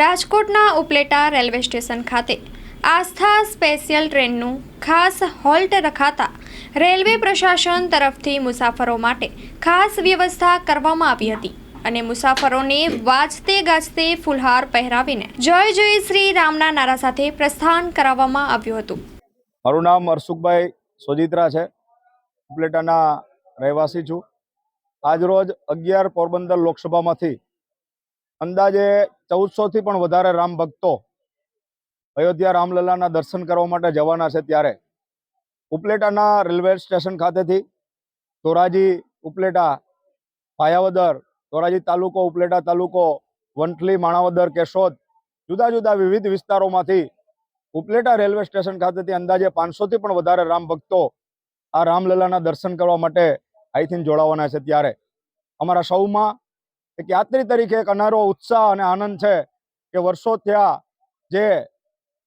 રાજકોટના Upleta railway station ખાતે આસ્થા special ટ્રેનનું ખાસ હોલ્ટ રખાતા રેલવે પ્રશાસન તરફથી મુસાફરો માટે ખાસ વ્યવસ્થા કરવામાં આવી હતી અને મુસાફરોને વાજતે ગાજતે ફુલહાર પહેરાવીને જય જય શ્રી રામના નારા સાથે પ્રસ્થાન કરાવવામાં આવ્યું હતું. મારું નામ હરસુખભાઈ સોજિત્રા છે. ઉપલેટાના રહેવાસી છું. આજરોજ અગિયાર પોરબંદર લોકસભામાંથી અંદાજે ચૌદસોથી પણ વધારે રામ ભક્તો અયોધ્યા રામલલ્લાના દર્શન કરવા માટે જવાના છે ત્યારે. ઉપલેટાના રેલવે સ્ટેશન ખાતેથી ધોરાજી ઉપલેટા, પાયાવદર, ધોરાજી તાલુકો, ઉપલેટા તાલુકો, વંથલી, માણાવદર, કેશોદ જુદા જુદા વિવિધ વિસ્તારોમાંથી ઉપલેટા રેલવે સ્ટેશન ખાતેથી અંદાજે પાંચસોથી પણ વધારે રામ ભક્તો આ રામલલ્લાના દર્શન કરવા માટે અહીંથી જોડાવાના છે ત્યારે. અમારા સૌમાં એક યાત્રી તરીકે એક અનારો ઉત્સાહ અને આનંદ છે કે વર્ષો થયા જે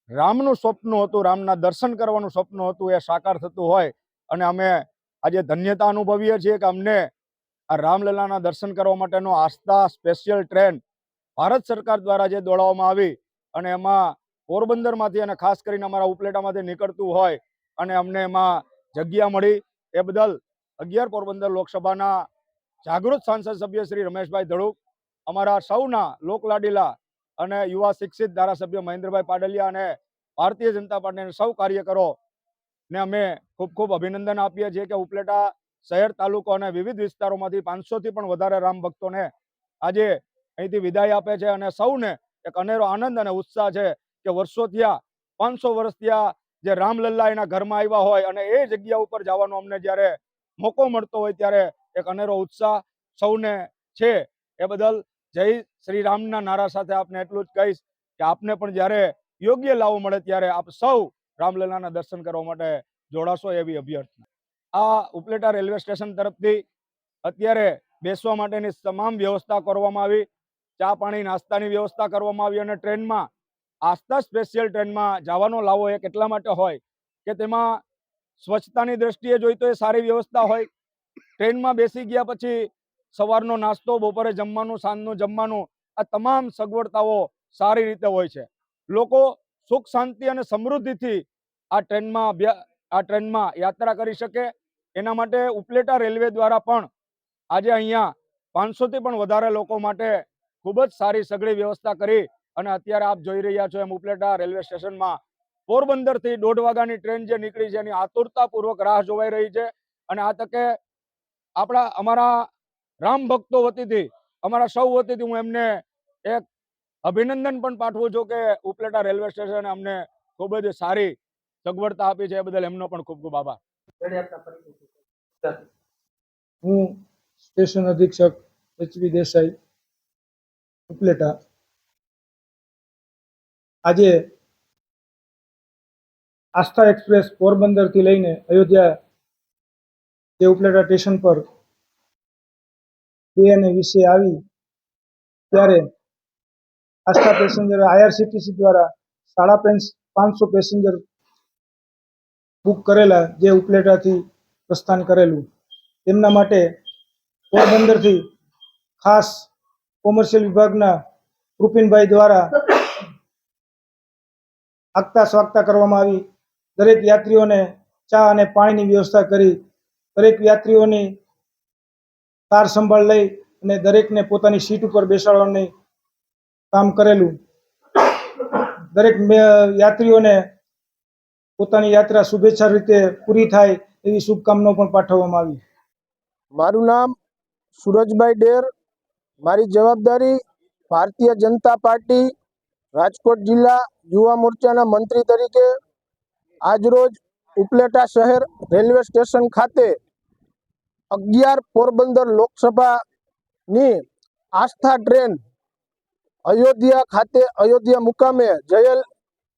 રામનું સ્વપ્ન હતું, રામના દર્શન કરવાનું સ્વપ્ન હતું, એ સાકાર થતું હોય અને અમે આજે ધન્યતા અનુભવીએ છીએ કે અમને આ રામલલાના દર્શન કરવા માટેનો આસ્થા સ્પેશિયલ ટ્રેન ભારત સરકાર દ્વારા જે દોડાવવામાં આવી અને એમાં પોરબંદરમાંથી અને ખાસ કરીને અમારા ઉપલેટામાંથી નીકળતું હોય અને અમને એમાં જગ્યા મળી. એ બદલ અગિયાર પોરબંદર લોકસભાના જાગૃત સાંસદ સભ્ય શ્રી રમેશભાઈ ધડુક, અમારા સૌના લોકલાડીલા અને યુવા શિક્ષિત ધારાસભ્ય મહેન્દ્રભાઈ પાડલિયા અને ભારતીય જનતા પાર્ટીના સૌ કાર્યકરો ને અમે ખૂબ ખૂબ અભિનંદન આપીએ છીએ કે ઉપલેટા શહેર, તાલુકો અને વિવિધ વિસ્તારોમાંથી પાંચસોથી પણ વધારે રામ ભક્તોને આજે અહીંથી વિદાય આપે છે અને સૌને એક અનેરો આનંદ અને ઉત્સાહ છે કે વર્ષો થયા, પાંચસો વર્ષ થયા જે રામલલ્લા એના ઘરમાં આવ્યા હોય અને એ જગ્યા ઉપર જવાનો અમને જ્યારે મોકો મળતો હોય ત્યારે એક અનેરો ઉત્સાહ સૌને છે. એ બદલ જય શ્રી રામના નારા સાથે આપને એટલું જ કહીશ કે આપને પણ જ્યારે યોગ્ય લાવો મળે ત્યારે આપ સૌ રામલીલાના દર્શન કરવા માટે જોડાશો એવી અભ્યર્થના. આ ઉપલેટા રેલવે સ્ટેશન તરફથી અત્યારે બેસવા માટેની તમામ વ્યવસ્થા કરવામાં આવી. ચા પાણી નાસ્તાની વ્યવસ્થા કરવામાં આવી અને ટ્રેનમાં આસ્થા સ્પેશિયલ ટ્રેનમાં જવાનો લાવો એક એટલા માટે હોય કે તેમાં સ્વચ્છતાની દ્રષ્ટિએ જોઈ તો એ સારી વ્યવસ્થા હોય. ટ્રેનમાં બેસી ગયા પછી સવારનો નાસ્તો, બપોરે જમવાનું, સાંજનું જમવાનું, આ તમામ સગવડતાઓ સારી રીતે હોય છે. લોકો સુખ, શાંતિ અને સમૃદ્ધિથી આ ટ્રેનમાં આ ટ્રેનમાં યાત્રા કરી શકે. એના માટે ઉપલેટા રેલવે દ્વારા પણ આજે અહીંયા પાંચસોથી પણ વધારે લોકો માટે ખૂબ જ સારી સઘળી વ્યવસ્થા કરી અને અત્યારે આપ જોઈ રહ્યા છો એમ ઉપલેટા રેલવે સ્ટેશનમાં પોરબંદરથી દોઢ વાગ્યાની ટ્રેન જે નીકળી છે એની આતુરતાપૂર્વક રાહ જોવાઈ રહી છે. અને આ તકે આપણા, અમારા રામ ભક્તો વતીથી, અમારા સૌ વતીથી હું એમને એક અભિનંદન પણ પાઠવું છું કે ઉપલેટા રેલવે સ્ટેશને અમને ખૂબ જ સારી સગવડતા આપી છે. એ બદલ એમનો પણ ખૂબ ખૂબ આભાર. હું સ્ટેશન અધિક્ષક એચવી દેસાઈ, ઉપલેટા. આજે આસ્થા એક્સપ્રેસ પોરબંદરથી લઈને અયોધ્યા જે ઉપલેટા સ્ટેશન પર બે અને વીસે આવી ત્યારે આસ્થા પેસેન્જર આઈઆરસીટીસી દ્વારા સાડા પાંચસો પેસેન્જર બુક કરેલા જે ઉપલેટાથી પ્રસ્થાન કરેલું. તેમના માટે પોરબંદરથી ખાસ કોમર્શિયલ વિભાગના રૂપિનભાઈ દ્વારા આગતા સ્વાગતા કરવામાં આવી. દરેક યાત્રીઓને ચા અને પાણીની વ્યવસ્થા કરી દરેક યાત્રીઓની કાર સંભાળ લઈ અને દરેકને પોતાની સીટ ઉપર બેસાડવાની કામ કરેલું. દરેક યાત્રીઓને પોતાની યાત્રા શુભેચ્છા રીતે પૂરી થાય એવી શુભકામનાઓ પણ પાઠવવામાં આવી. મારું નામ સુરજભાઈ ડેર. મારી જવાબદારી ભારતીય જનતા પાર્ટી રાજકોટ જિલ્લા યુવા મોરચાના મંત્રી તરીકે આજરોજ ઉપલેટા શહેર રેલવે સ્ટેશન ખાતે અગિયાર પોરબંદર લોકસભાની આસ્થા ટ્રેન અયોધ્યા ખાતે અયોધ્યા મુકામે જયેલ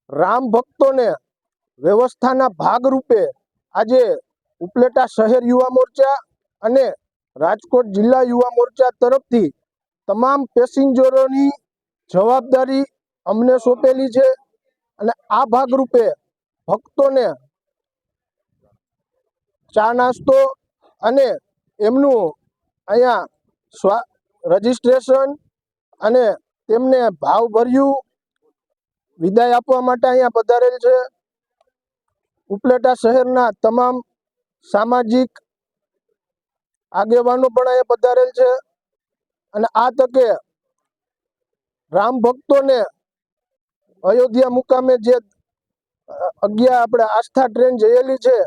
રામ ભક્તોને વ્યવસ્થાના ભાગરૂપે આજે ઉપલેટા શહેર યુવા મોરચા અને રાજકોટ જિલ્લા યુવા મોરચા તરફથી તમામ પેસેન્જરોની જવાબદારી અમને સોંપેલી છે અને આ ભાગરૂપે ભક્તોને ચા નાસ્તો અને એમનું અહીંયા સ્વા રજિસ્ટ્રેશન અને તેમને ભાવભર્યું વિદાય આપવા માટે અહીંયા પધારેલ છે. ઉપલેટા શહેરના તમામ સામાજિક આગેવાનો પણ અહીંયા પધારેલ છે. અને આ તકે રામ ભક્તોને અયોધ્યા મુકામે જે અગિયાર આપણે આસ્થા ટ્રેન જયેલી છે,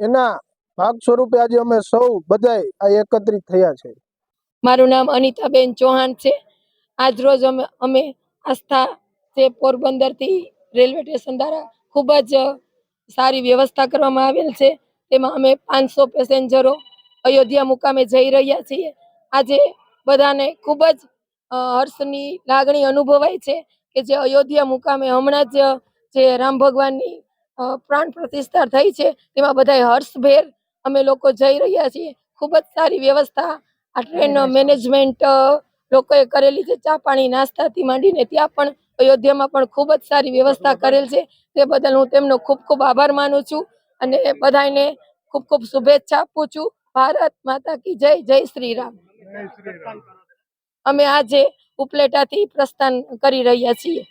એના ભાગ સ્વરૂપે આજે અમે સૌ બધાય આ એકત્રિત થયા છે. મારું નામ અનિતાબેન ચૌહાણ છે. આજ રોજ અમે અમે આસ્થા જે પોરબંદરથી રેલવે સ્ટેશન દ્વારા ખૂબ જ સારી વ્યવસ્થા કરવામાં આવેલ છે. તેમાં અમે પાંચસો પેસેન્જરો અયોધ્યા મુકામે જઈ રહ્યા છીએ. આજે બધાને ખૂબ જ હર્ષની લાગણી અનુભવાય છે કે જે અયોધ્યા મુકામે હમણાં જ જે રામ ભગવાનની પ્રાણ પ્રતિષ્ઠા થઈ છે, તેમાં બધાય હર્ષભેર અમે લોકો જઈ રહ્યા છીએ. ખૂબ જ સારી વ્યવસ્થા. આ ટ્રેન મેનેજમેન્ટ લોકોએ કરેલી છે. ચા પાણી નાસ્તાથી માંડીને ત્યાં પણ અયોધ્યામાં પણ ખૂબ જ સારી વ્યવસ્થા કરેલ છે. તે બદલ હું તેમનો ખૂબ ખૂબ આભાર માનું છું અને બધાને ખૂબ ખૂબ શુભેચ્છા આપું છું. ભારત માતા કી જય જય શ્રી રામ અમે આજે ઉપલેટાથી પ્રસ્થાન કરી રહ્યા છીએ.